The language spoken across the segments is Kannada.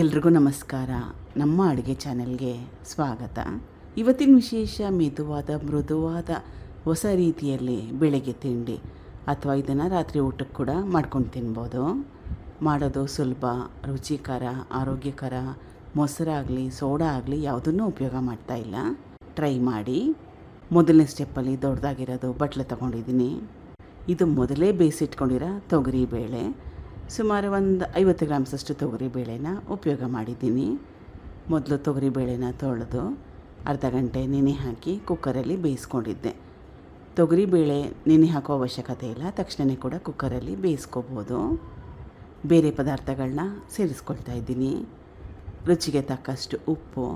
ಎಲ್ರಿಗೂ ನಮಸ್ಕಾರ. ನಮ್ಮ ಅಡುಗೆ ಚಾನೆಲ್ಗೆ ಸ್ವಾಗತ. ಇವತ್ತಿನ ವಿಶೇಷ, ಮೆದುವಾದ, ಮೃದುವಾದ ಹೊಸ ರೀತಿಯಲ್ಲಿ ಬೆಳಗ್ಗೆ ತಿಂಡಿ ಅಥವಾ ಇದನ್ನು ರಾತ್ರಿ ಊಟಕ್ಕೆ ಕೂಡ ಮಾಡ್ಕೊಂಡು ತಿನ್ಬೋದು. ಮಾಡೋದು ಸುಲಭ, ರುಚಿಕರ, ಆರೋಗ್ಯಕರ ಮೊಸರಾಗಲಿ ಸೋಡಾ ಆಗಲಿ ಯಾವುದನ್ನು ಉಪಯೋಗ ಮಾಡ್ತಾ ಇಲ್ಲ. ಟ್ರೈ ಮಾಡಿ. ಮೊದಲನೇ ಸ್ಟೆಪ್ಪಲ್ಲಿ ದೊಡ್ಡದಾಗಿರೋದು ಬಟ್ಲೆ ತೊಗೊಂಡಿದ್ದೀನಿ. ಇದು ಮೊದಲೇ ಬೇಯಿಸಿಟ್ಕೊಂಡಿರೋ ತೊಗರಿ ಬೇಳೆ. ಸುಮಾರು ಒಂದು ಐವತ್ತು ಗ್ರಾಮ್ಸಷ್ಟು ತೊಗರಿ ಬೇಳೆನ ಉಪಯೋಗ ಮಾಡಿದ್ದೀನಿ. ಮೊದಲು ತೊಗರಿ ಬೇಳೆನ ತೊಳೆದು ಅರ್ಧ ಗಂಟೆ ನೆನೆ ಹಾಕಿ ಕುಕ್ಕರಲ್ಲಿ ಬೇಯಿಸ್ಕೊಂಡಿದ್ದೆ. ತೊಗರಿ ಬೇಳೆ ನೆನೆ ಹಾಕೋ ಅವಶ್ಯಕತೆ ಇಲ್ಲ ತಕ್ಷಣವೇ ಕೂಡ ಕುಕ್ಕರಲ್ಲಿ ಬೇಯಿಸ್ಕೋಬೋದು. ಬೇರೆ ಪದಾರ್ಥಗಳನ್ನ ಸೇರಿಸ್ಕೊಳ್ತಾ ಇದ್ದೀನಿ. ರುಚಿಗೆ ತಕ್ಕಷ್ಟು ಉಪ್ಪು,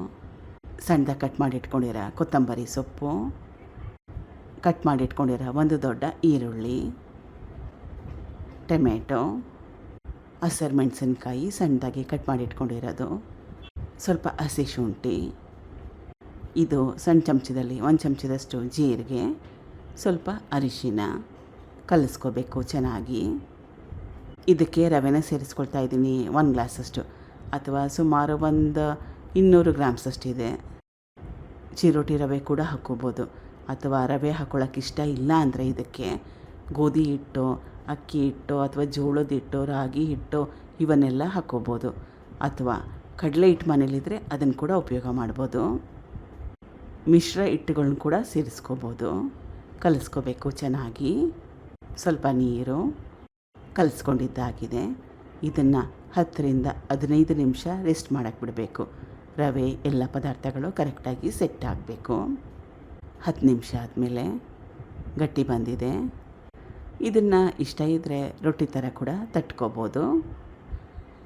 ಸಣ್ಣದಾಗಿ ಕಟ್ ಮಾಡಿಟ್ಕೊಂಡಿರೋ ಕೊತ್ತಂಬರಿ ಸೊಪ್ಪು, ಕಟ್ ಮಾಡಿಟ್ಕೊಂಡಿರೋ ಒಂದು ದೊಡ್ಡ ಈರುಳ್ಳಿ, ಟೊಮೆಟೊ ಹಸಿರು ಮೆಣಸಿನ್ಕಾಯಿ ಸಣ್ಣದಾಗಿ ಕಟ್ ಮಾಡಿ ಇಟ್ಕೊಂಡಿರೋದು. ಸ್ವಲ್ಪ ಹಸಿ ಶುಂಠಿ, ಇದು ಸಣ್ಣ ಚಮಚದಲ್ಲಿ ಒಂದು ಚಮಚದಷ್ಟು ಜೀರಿಗೆ, ಸ್ವಲ್ಪ ಅರಿಶಿನ ಕಲಿಸ್ಕೋಬೇಕು ಚೆನ್ನಾಗಿ. ಇದಕ್ಕೆ ರವೆನ ಸೇರಿಸ್ಕೊಳ್ತಾ ಇದ್ದೀನಿ ಒಂದು ಗ್ಲಾಸಷ್ಟು ಅಥವಾ ಸುಮಾರು ಒಂದು ಇನ್ನೂರು ಗ್ರಾಮ್ಸಷ್ಟಿದೆ ಚಿರೋಟಿ ರವೆ ಕೂಡ ಹಾಕ್ಕೋಬೋದು ಅಥವಾ ರವೆ ಹಾಕ್ಕೊಳ್ಳೋಕ್ಕೆ ಇಷ್ಟ ಇಲ್ಲ ಅಂದರೆ ಇದಕ್ಕೆ ಗೋಧಿ ಹಿಟ್ಟು ಅಕ್ಕಿ ಹಿಟ್ಟು ಅಥವಾ ಜೋಳದ ಹಿಟ್ಟು, ರಾಗಿ ಹಿಟ್ಟು ಇವನ್ನೆಲ್ಲ ಹಾಕ್ಕೋಬೋದು ಅಥವಾ ಕಡಲೆ ಹಿಟ್ಟು ಮನೇಲಿದ್ದರೆ ಅದನ್ನು ಕೂಡ ಉಪಯೋಗ ಮಾಡ್ಬೋದು. ಮಿಶ್ರ ಹಿಟ್ಟುಗಳನ್ನ ಕೂಡ ಸೇರಿಸ್ಕೋಬೋದು. ಕಲಿಸ್ಕೋಬೇಕು ಚೆನ್ನಾಗಿ. ಸ್ವಲ್ಪ ನೀರು ಕಲಿಸ್ಕೊಂಡಿದ್ದಾಗಿದೆ. ಇದನ್ನು ಹತ್ತರಿಂದ ಹದಿನೈದು ನಿಮಿಷ ರೆಸ್ಟ್ ಮಾಡೋಕ್ಕೆ ಬಿಡಬೇಕು. ರವೆ, ಎಲ್ಲ ಪದಾರ್ಥಗಳು ಕರೆಕ್ಟಾಗಿ ಸೆಟ್ ಆಗಬೇಕು. ಹತ್ತು ನಿಮಿಷ ಆದಮೇಲೆ ಗಟ್ಟಿ ಬಂದಿದೆ. ಇದನ್ನು ಇಷ್ಟ ಇದ್ದರೆ ರೊಟ್ಟಿ ಥರ ಕೂಡ ತಟ್ಕೋಬೋದು.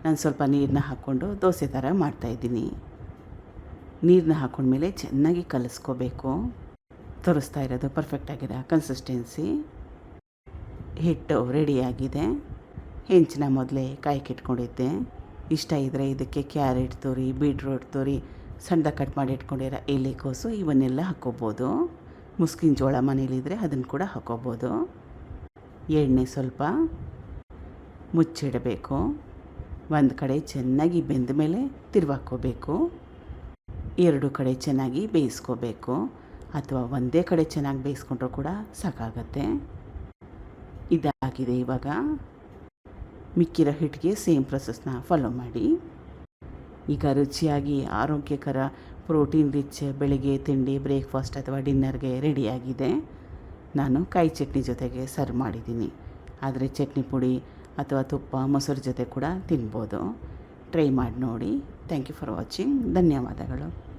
ನಾನು ಸ್ವಲ್ಪ ನೀರನ್ನ ಹಾಕ್ಕೊಂಡು ದೋಸೆ ಥರ ಮಾಡ್ತಾಯಿದ್ದೀನಿ ನೀರನ್ನ ಹಾಕ್ಕೊಂಡ್ಮೇಲೆ ಚೆನ್ನಾಗಿ ಕಲಿಸ್ಕೋಬೇಕು. ತೋರಿಸ್ತಾ ಇರೋದು ಪರ್ಫೆಕ್ಟಾಗಿದೆ ಕನ್ಸಿಸ್ಟೆನ್ಸಿ ಹಿಟ್ಟು ರೆಡಿಯಾಗಿದೆ ಹೆಂಚಿನ ಮೊದಲೇ ಕಾಯ್ಕಿಟ್ಕೊಂಡಿದ್ದೆ ಇಷ್ಟ ಇದ್ದರೆ ಇದಕ್ಕೆ ಕ್ಯಾರೆಟ್ ತುರಿ, ಬೀಟ್ರೂಟ್ ತುರಿ ಸಣ್ಣದ ಕಟ್ ಮಾಡಿ ಇಟ್ಕೊಂಡಿರೋ ಎಲೆಕೋಸು ಇವನ್ನೆಲ್ಲ ಹಾಕ್ಕೋಬೋದು. ಮುಸ್ಕಿನ ಜೋಳ ಮನೇಲಿದ್ದರೆ ಅದನ್ನು ಕೂಡ ಹಾಕ್ಕೋಬೋದು. ಎಣ್ಣೆ ಸ್ವಲ್ಪ ಮುಚ್ಚಿಡಬೇಕು. ಒಂದು ಕಡೆ ಚೆನ್ನಾಗಿ ಬೆಂದ ಮೇಲೆ ತಿರುವಾಕೋಬೇಕು ಎರಡು ಕಡೆ ಚೆನ್ನಾಗಿ ಬೇಯಿಸ್ಕೋಬೇಕು. ಅಥವಾ ಒಂದೇ ಕಡೆ ಚೆನ್ನಾಗಿ ಬೇಯಿಸ್ಕೊಂಡ್ರೂ ಕೂಡ ಸಾಕಾಗತ್ತೆ. ಇದಾಗಿದೆ ಇವಾಗ. ಮಿಕ್ಕಿರೋ ಹಿಟ್ಟಿಗೆ ಸೇಮ್ ಪ್ರೊಸೆಸ್ನ ಫಾಲೋ ಮಾಡಿ. ಈಗ ರುಚಿಯಾಗಿ ಆರೋಗ್ಯಕರ ಪ್ರೋಟೀನ್ ರಿಚ್ ಬೆಳಿಗ್ಗೆ ತಿಂಡಿ ಬ್ರೇಕ್ಫಾಸ್ಟ್ ಅಥವಾ ಡಿನ್ನರ್ಗೆ ರೆಡಿಯಾಗಿದೆ ನಾನು ಕಾಯಿ ಚಟ್ನಿ ಜೊತೆಗೆ ಸರ್ವ್ ಮಾಡಿದ್ದೀನಿ. ಆದರೆ ಚಟ್ನಿ ಪುಡಿ ಅಥವಾ ತುಪ್ಪ, ಮೊಸರು ಜೊತೆ ಕೂಡ ತಿನ್ಬೋದು. ಟ್ರೈ ಮಾಡಿ ನೋಡಿ. ಥ್ಯಾಂಕ್ ಯು ಫಾರ್ ವಾಚಿಂಗ್ ಧನ್ಯವಾದಗಳು.